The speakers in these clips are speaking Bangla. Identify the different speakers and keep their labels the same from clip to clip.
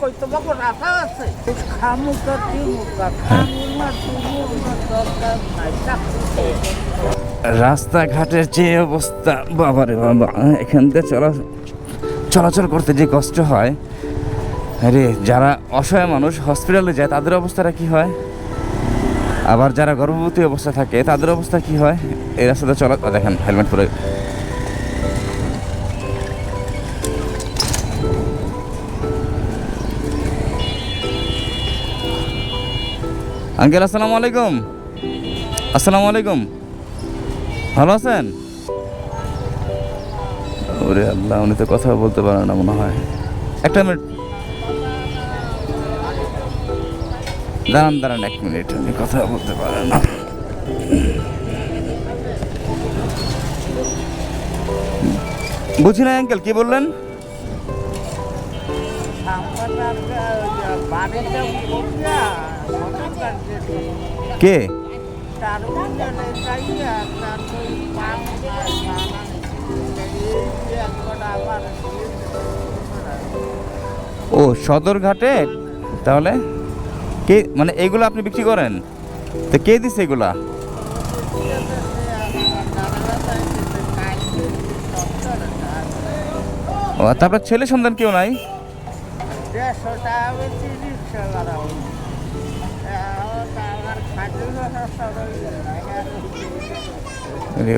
Speaker 1: কই? আছে? দরকার নাই।
Speaker 2: রাস্তাঘাটের যে অবস্থা বাবারে বাবা এখান থেকে চলা চলাচল করতে যে কষ্ট হয় রে যারা অসহায় মানুষ হসপিটালে যায় তাদের অবস্থাটা কি হয়? আবার যারা গর্ভবতী অবস্থা থাকে তাদের অবস্থা কি হয়? এই রাস্তাতে চলা দেখেন হেলমেট পরে আঙ্কেল, আসসালামু আলাইকুম। আসসালামু আলাইকুম। ভালো আছেন? ওরে আল্লাহ, উনি তো কথা বলতে পারেন না মনে হয়। একটা মিনিট। দাঁড়ান দাঁড়ান, এক মিনিট। উনি কথা বলতে পারেন না। বুঝি না আঙ্কেল, কি বললেন? কে? ও, সদরঘাটে? তাহলে? কে মানে এগুলো আপনি বিক্রি করেন? তো কে দিছে এগুলা? ও তারপর ছেলে সন্তান কেউ নাই?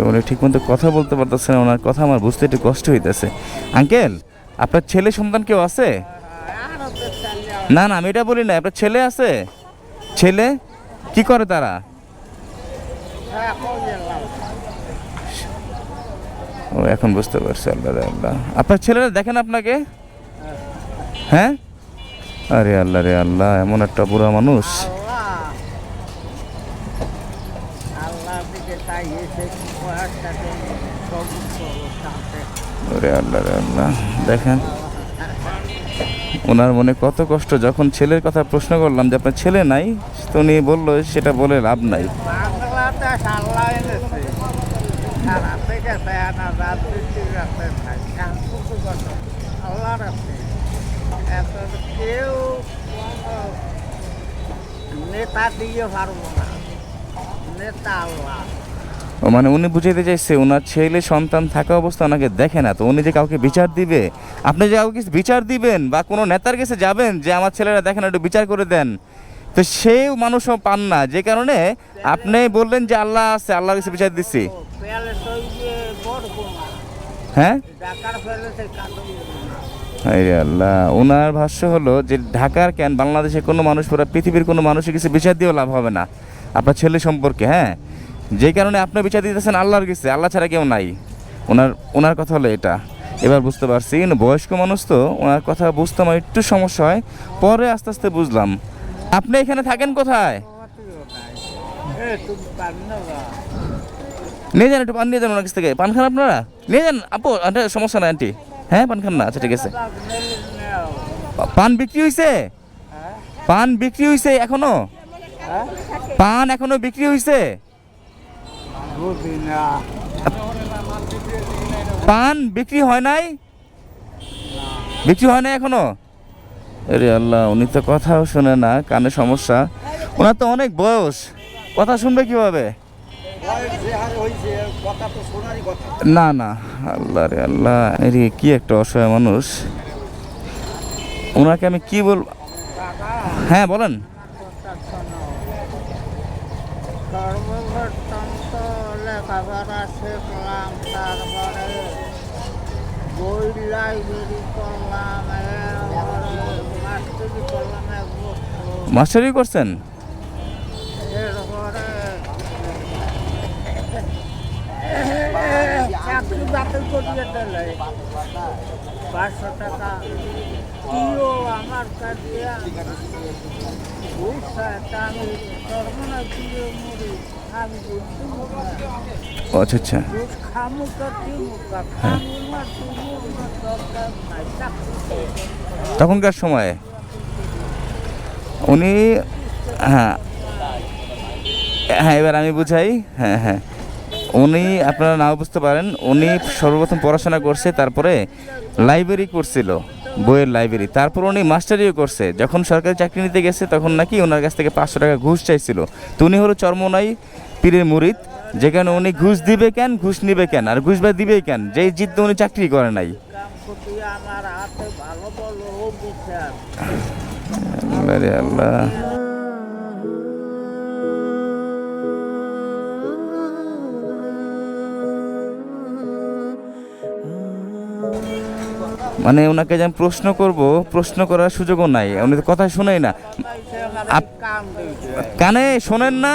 Speaker 2: উনি ঠিক মতো কথা বলতে পারতেছে না, ওনার কথা আমার বুঝতে একটু কষ্ট হইতেছে। আঙ্কেল, আপনার ছেলে সন্তান কেউ আছে? না না, আমি এটা বলি না আপনার ছেলে আছে? ছেলে? কি করে তারা? ও, এখন বুঝতে পারছি আল্লাহ আল্লাহ। আপনার ছেলেরা দেখেন আপনাকে? হ্যাঁ? আরে আল্লাহ, রে আল্লাহ, এমন একটা বুড়া মানুষ। দেখেন, ওনার মনে কত কষ্ট, যখন ছেলের কথা প্রশ্ন করলাম যে আপনার ছেলে নাই, তো উনি বলল, সেটা বলে লাভ নাই।
Speaker 1: নেতা দিয়ে পারব না। নেতা আল্লাহ।
Speaker 2: মানে উনি বুঝাইতে চাইছে ওনার ছেলে সন্তান থাকা অবস্থা ওনাকে দেখে না, তো উনি যে কাউকে বিচার দিবে, আপনি যে কাউকে বিচার দিবেন বা কোনো নেতার কাছে যাবেন যে আমার ছেলেরা দেখেন একটু বিচার করে দেন, তো সেই মানুষও পান না, যে কারণে আপনি বললেন যে আল্লাহ আছে, আল্লাহর কাছে বিচার দিচ্ছি হ্যাঁ? আল্লাহ ওনার ভাষ্য হলো যে ঢাকার কেন বাংলাদেশে কোনো মানুষ পুরো পৃথিবীর কোনো মানুষের কিছু বিচার দিয়েও লাভ হবে না। আপনার ছেলে সম্পর্কে হ্যাঁ? যে কারণে আপনি বিচার দিতেছেন আল্লাহর কাছে, আল্লাহ ছাড়া কেউ নাই। ওনার ওনার কথা হলো এটা। এবার বুঝতে পারছি বয়স্ক মানুষ তো, ওনার কথা বুঝতে আমার একটু সমস্যা হয়। পরে আস্তে আস্তে বুঝলাম। আপনি এখানে থাকেন কোথায়? নিয়ে যান একটু পান, নিয়ে যান ওনার কাছ থেকে। পান খান আপনারা? নিয়ে যান, আপু সমস্যা নাই, আন্টি। হ্যাঁ পান খান না? আচ্ছা ঠিক আছে। পান বিক্রি হয়েছে পান বিক্রি হয়েছে এখনও? পান এখনও বিক্রি হয়েছে
Speaker 1: না
Speaker 2: পান বিক্রি হয় নাই? বিক্রি হয় নাই এখনও? আরে আল্লাহ, উনি তো কথাও শোনে না, কানে সমস্যা। ওনার তো অনেক বয়স। কথা শুনবে কীভাবে? না না, আল্লাহ রে আল্লাহ, আরে কি একটা অসহায় মানুষ। ওনাকে আমি কি বল হ্যাঁ বলেন
Speaker 1: সর্বপ্রথম লেখাপড়া শিখলাম তারপরে বই লাইব্রেরি করলাম মাস্টারি করলাম এক বছর
Speaker 2: মাস্টারি করছেন?
Speaker 1: এরপরে চাকরি বাতিল করিয়ে দিলে। পাঁচশো টাকা কিও আমার কাছে বুঝছে তা আমি সর্বনা দিয়ে মরি আমি
Speaker 2: আচ্ছা আচ্ছা তখনকার সময়ে উনি হ্যাঁ। হ্যাঁ এবার আমি বুঝাই। হ্যাঁ হ্যাঁ। উনি আপনারা নাও বুঝতে পারেন উনি সর্বপ্রথম পড়াশোনা করছে তারপরে লাইব্রেরি করছিল বইয়ের লাইব্রেরি তারপর উনি মাস্টারিও করছে। যখন সরকারি চাকরি নিতে গেছে তখন নাকি ওনার কাছ থেকে পাঁচশো টাকা ঘুষ চাইছিল। তো উনি হলো চর্মনাই পীরের মুরিদ যেখানে উনি ঘুষ দিবে কেন ঘুষ নিবে কেন আর ঘুষ বা দিবে কেন? যেই জিদ্দ উনি চাকরি করে নাই। আল্লাহ। মানে ওনাকে যে প্রশ্ন করব, প্রশ্ন করার সুযোগও নাই। উনি তো কথা শুনেই না। কানে শোনেন না?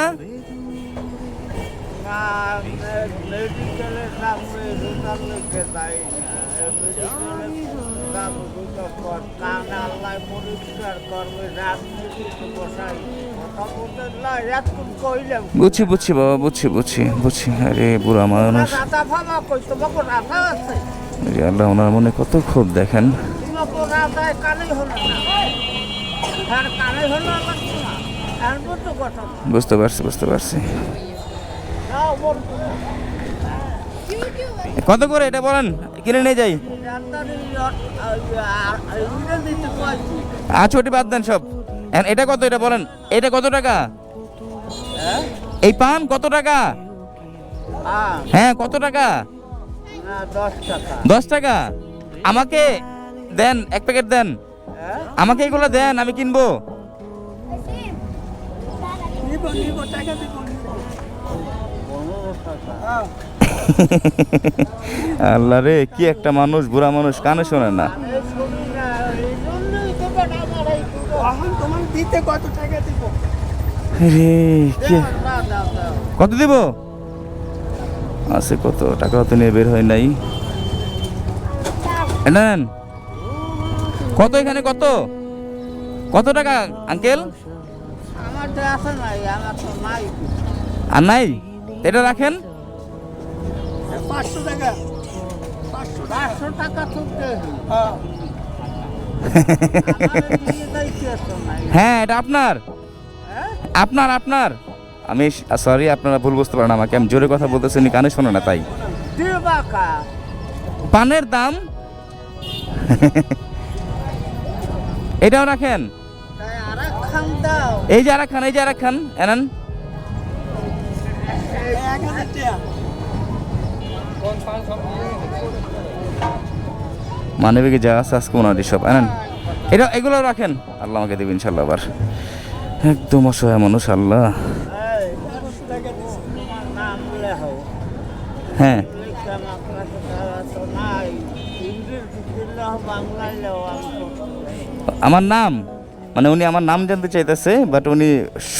Speaker 2: বুঝছি বুঝছি বাবা, বুঝছি বুঝছি বুঝছি। আরে বুড়া মানুষ। আল্লাহ ওনার মনে কত ক্ষোভ দেখেন। বুঝতে পারছি বুঝতে পারছি। কত করে এটা বলেন? কিনে নিয়ে যাই। আচ্ছা ওটি বাদ দেন সব। এটা কত এটা বলেন? এটা কত টাকা?
Speaker 1: হ্যাঁ
Speaker 2: এই পান কত টাকা?
Speaker 1: হ্যাঁ।
Speaker 2: হ্যাঁ কত টাকা?
Speaker 1: দশ টাকা।
Speaker 2: আমাকে দেন এক প্যাকেট দেন।
Speaker 1: হ্যাঁ?
Speaker 2: আমাকে এগুলো দেন আমি কিনবো। আল্লাহ রে কি একটা মানুষ বুড়া মানুষ কানে শোনে না।
Speaker 3: কত দিব?
Speaker 2: আছে কত? টাকা তো নিয়ে বের হয় নাই। নেন। কত এখানে কত? কত টাকা আঙ্কেল? আর নাই? এটা রাখেন।
Speaker 3: পাঁচশো টাকা। পাঁচশো হ্যাঁ।
Speaker 2: হ্যাঁ এটা আপনার।
Speaker 1: হ্যাঁ?
Speaker 2: আপনার আপনার। আমি সরি আপনারা ভুল বুঝতে পারেন আমাকে। আমি জোরে কথা বলতেছি উনি কানে শোনো না তাই। পানের দাম? এটাও রাখেন। এই যে আর খান এই যে আর খান এনেন মানে বেগে যা আছে আজকে ওনারই সব। এনেন। এটা এগুলো রাখেন। আল্লাহ আমাকে দেবেন ইনশাল্লাহ আবার। একদম অসহায় মানুষ আল্লাহ
Speaker 1: এই
Speaker 3: পাঁচশো টাকা দিছি
Speaker 1: তোমার নাম লেখো
Speaker 2: হ্যাঁ
Speaker 1: লিখে আমার কাছে তারা তো নাই ইংরেজি দিলেও বাংলায় লেও আমি তো
Speaker 2: আমার নাম মানে উনি আমার নাম জানতে চাইতেছে বাট উনি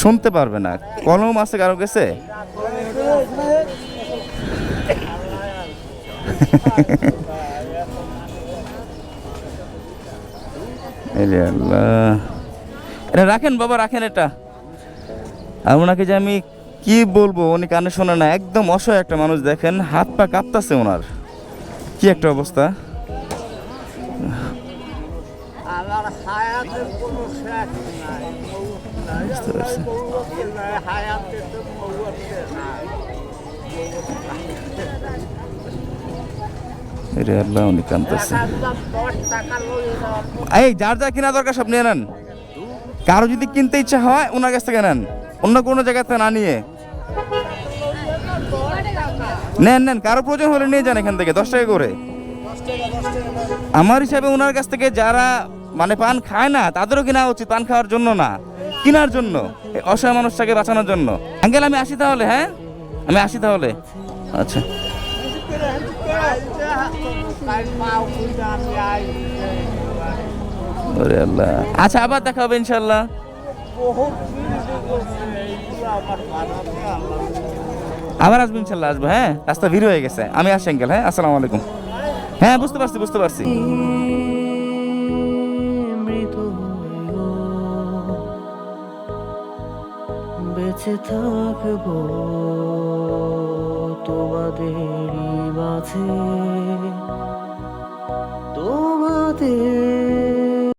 Speaker 2: শুনতে পারবে না। কলম আছে কারও কাছে? এটা রাখেন বাবা, রাখেন এটা। আর ওনাকে যে আমি কি বলব, উনি কানে শোনে না, একদম অসহায় একটা মানুষ দেখেন, হাত পা কাঁপতাছে ওনার। কি একটা অবস্থা? রে আল্লাহ উনি এই যার যা কিনা দরকার সব নিয়ে নেন। কারও যদি কিনতে ইচ্ছা হয় ওনার কাছ থেকে নেন। অন্য কোনো জায়গা থেকে না নিয়ে। নেন নেন, কারও প্রয়োজন হলে নিয়ে যান এখান থেকে, দশ টাকা করে। আমার হিসাবে ওনার কাছ থেকে যারা মানে পান খায় না, তাদেরও কেনা উচিত পান খাওয়ার জন্য না, কেনার জন্য অসহায় মানুষটাকে বাঁচানোর জন্য। আঙ্কেল, আমি আসি তাহলে হ্যাঁ? আমি আসি তাহলে। আচ্ছা। আচ্ছা আবার দেখা হবে ইনশাল্লাহ আবার আসব ইনশাল্লাহ, আসব হ্যাঁ? রাস্তা ভিড় হয়ে গেছে। আমি আসি আঙ্কেল হ্যাঁ? আসসালামু আলাইকুম। হ্যাঁ বুঝতে পারছি বুঝতে পারছি।
Speaker 4: বেঁচে থাকব তোমাদেরই মাঝে। তোমাদের